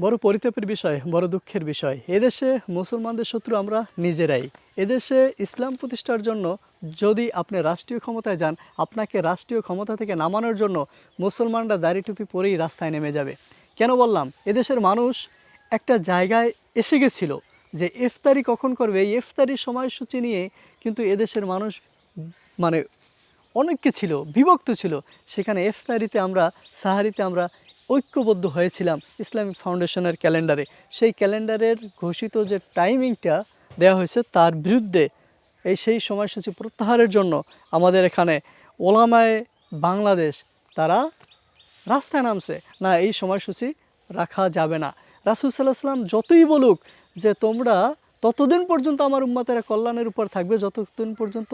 বড় পরিতাপের বিষয়, বড় দুঃখের বিষয়। এদেশে মুসলমানদের শত্রু আমরা নিজেরাই। এদেশে ইসলাম প্রতিষ্ঠার জন্য যদি আপনি রাষ্ট্রীয় ক্ষমতায় যান, আপনাকে রাষ্ট্রীয় ক্ষমতা থেকে নামানোর জন্য মুসলমানরা দাড়ি টুপি পরেই রাস্তায় নেমে যাবে। কেন বললাম? এদেশের মানুষ একটা জায়গায় এসে গেছিল যে ইফতারি কখন করবে? এই ইফতারির সময়সূচি নিয়ে কিন্তু এদেশের মানুষ মানে অনেককে ছিল, বিভক্ত ছিল। সেখানে ইফতারিতে আমরা, সাহারিতে আমরা ঐক্যবদ্ধ হয়েছিলাম ইসলামিক ফাউন্ডেশনের ক্যালেন্ডারে। সেই ক্যালেন্ডারের ঘোষিত যে টাইমিংটা দেওয়া হয়েছে তার বিরুদ্ধে এই সেই সময়সূচি প্রত্যাহারের জন্য আমাদের এখানে ওলামায় বাংলাদেশ তারা রাস্তায় নামছে। না, এই সময়সূচি রাখা যাবে না। রাসুল সাল্লাহ সাল্লাম যতই বলুক যে তোমরা ততদিন পর্যন্ত আমার উম্মাতেরা কল্যাণের উপর থাকবে, যতদিন পর্যন্ত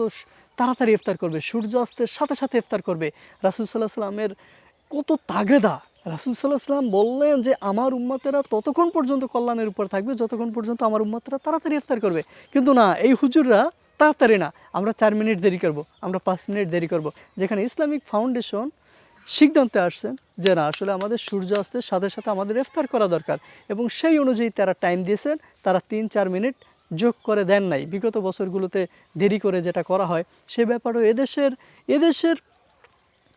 তাড়াতাড়ি ইফতার করবে সূর্য অস্তের সাথে সাথে ইফতার করবে, রাসুল সাল্লাহ সাল্লামের কত তাগেদা রাসুল সাল্লাহ সাল্লাম বললেন যে, আমার উম্মাতেরা ততক্ষণ পর্যন্ত কল্যাণের উপর থাকবে, যতক্ষণ পর্যন্ত আমার উম্মাতেরা তাড়াতাড়ি ইফতার করবে। কিন্তু না, এই হুজুররা তাড়াতাড়ি না। আমরা চার মিনিট দেরি করব, আমরা পাঁচ মিনিট দেরি করব। যেখানে ইসলামিক ফাউন্ডেশন সিদ্ধান্তে আসছেন যে, না, আসলে আমাদের সূর্যাস্তের সাথে সাথে আমাদের ইফতার করা দরকার। এবং সেই অনুযায়ী তারা টাইম দিয়েছেন, তারা তিন চার মিনিট যোগ করে দেন নাই। বিগত বছরগুলোতে দেরি করে যেটা করা হয়, সে ব্যাপারেও এদেশের এদেশের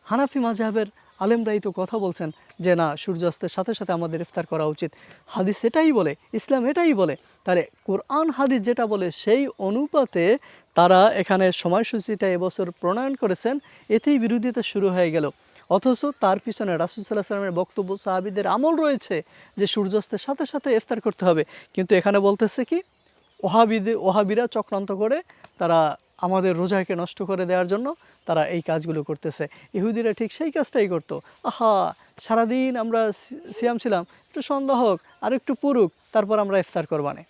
হানাফি মাঝহাবের আলেমরাই তো কথা বলছেন যে, না, সূর্যাস্তের সাথে সাথে আমাদের ইফতার করা উচিত। হাদিস এটাই বলে, ইসলাম এটাই বলে। তাহলে কোরআন হাদিস যেটা বলে, সেই অনুপাতে তারা এখানে সময়সূচিটা এবছর প্রণয়ন করেছেন, এতেই বিরোধিতা শুরু হয়ে গেল। অথচ তার পিছনে রাসুল সাল্লাহ সাল্লামের বক্তব্য সাহাবিদের আমল রয়েছে যে, সূর্যাস্তের সাথে সাথে ইফতার করতে হবে। কিন্তু এখানে বলতেছে কি ওহাবিদে ওহাবিরা চক্রান্ত করে তারা আমাদের রোজাকে নষ্ট করে দেওয়ার জন্য তারা এই কাজগুলো করতেছে। ইহুদিরা ঠিক সেই কাজটাই করতো। আহা, সারাদিন আমরা সিয়াম ছিলাম, একটু সন্ধ্যা হোক, আর একটু পুরুক, তারপর আমরা ইফতার করবানে।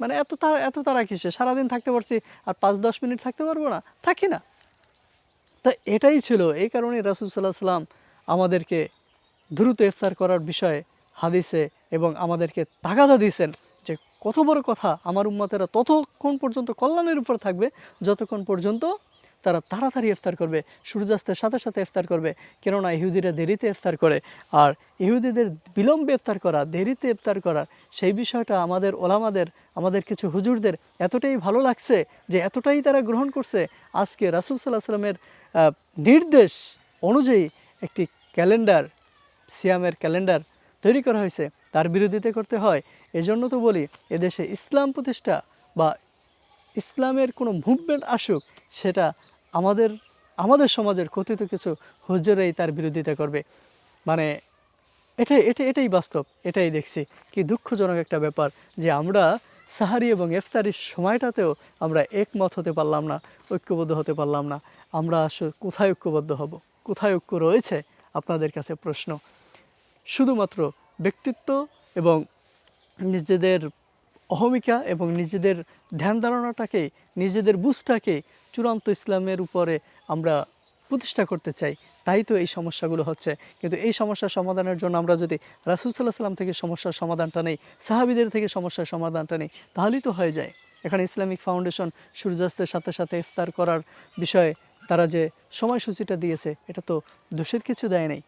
মানে এত তারা এত তারা কিসে? সারাদিন থাকতে পারছি, আর পাঁচ দশ মিনিট থাকতে পারব না? থাকি না। তা এটাই ছিল, এই কারণে রাসুল সাল্লাহ সাল্লাম আমাদেরকে দ্রুত ইফতার করার বিষয়ে হাদিসে এবং আমাদেরকে তাগাদা দিয়েছেন। কত বড় কথা, আমার উম্মতেরা ততক্ষণ পর্যন্ত কল্যাণের উপর থাকবে, যতক্ষণ পর্যন্ত তারা তাড়াতাড়ি ইফতার করবে, সূর্যাস্তের সাথে সাথে ইফতার করবে। কেননা ইহুদিরা দেরিতে ইফতার করে, আর ইহুদিদের বিলম্বে ইফতার করা, দেরিতে ইফতার করা, সেই বিষয়টা আমাদের ওলামাদের, আমাদের কিছু হুজুরদের এতটাই ভালো লাগছে যে এতটাই তারা গ্রহণ করছে। আজকে রাসুল সাল্লাহ সাল্লামের নির্দেশ অনুযায়ী একটি ক্যালেন্ডার, সিয়ামের ক্যালেন্ডার তৈরি করা হয়েছে। তার বিরোধিতা করতে হয়। এজন্য তো বলি, এদেশে ইসলাম প্রতিষ্ঠা বা ইসলামের কোনো মুভমেন্ট আসুক, সেটা আমাদের আমাদের সমাজের কথিত কিছু হুজুরাই তার বিরোধিতা করবে। মানে এটাই এটা এটাই বাস্তব, এটাই দেখছি। কি দুঃখজনক একটা ব্যাপার যে আমরা সাহারি এবং ইফতারির সময়টাতেও আমরা একমত হতে পারলাম না, ঐক্যবদ্ধ হতে পারলাম না। আমরা আসলে কোথায় ঐক্যবদ্ধ হব? কোথায় ঐক্য রয়েছে? আপনাদের কাছে প্রশ্ন। শুধুমাত্র ব্যক্তিত্ব এবং নিজেদের অহমিকা এবং নিজেদের ধ্যান ধারণাটাকে, নিজেদের বুঝটাকে চূড়ান্ত ইসলামের উপরে আমরা প্রতিষ্ঠা করতে চাই। তাই তো এই সমস্যাগুলো হচ্ছে। কিন্তু এই সমস্যার সমাধানের জন্য আমরা যদি রাসুল সাল্লাহ সাল্লাম থেকে সমস্যার সমাধানটা নেই, সাহাবিদের থেকে সমস্যার সমাধানটা নেই, তাহলেই তো হয়ে যায়। এখানে ইসলামিক ফাউন্ডেশন সূর্যাস্তের সাথে সাথে ইফতার করার বিষয়ে তারা যে সময়সূচিটা দিয়েছে, এটা তো দোষের কিছু দেয় নাই।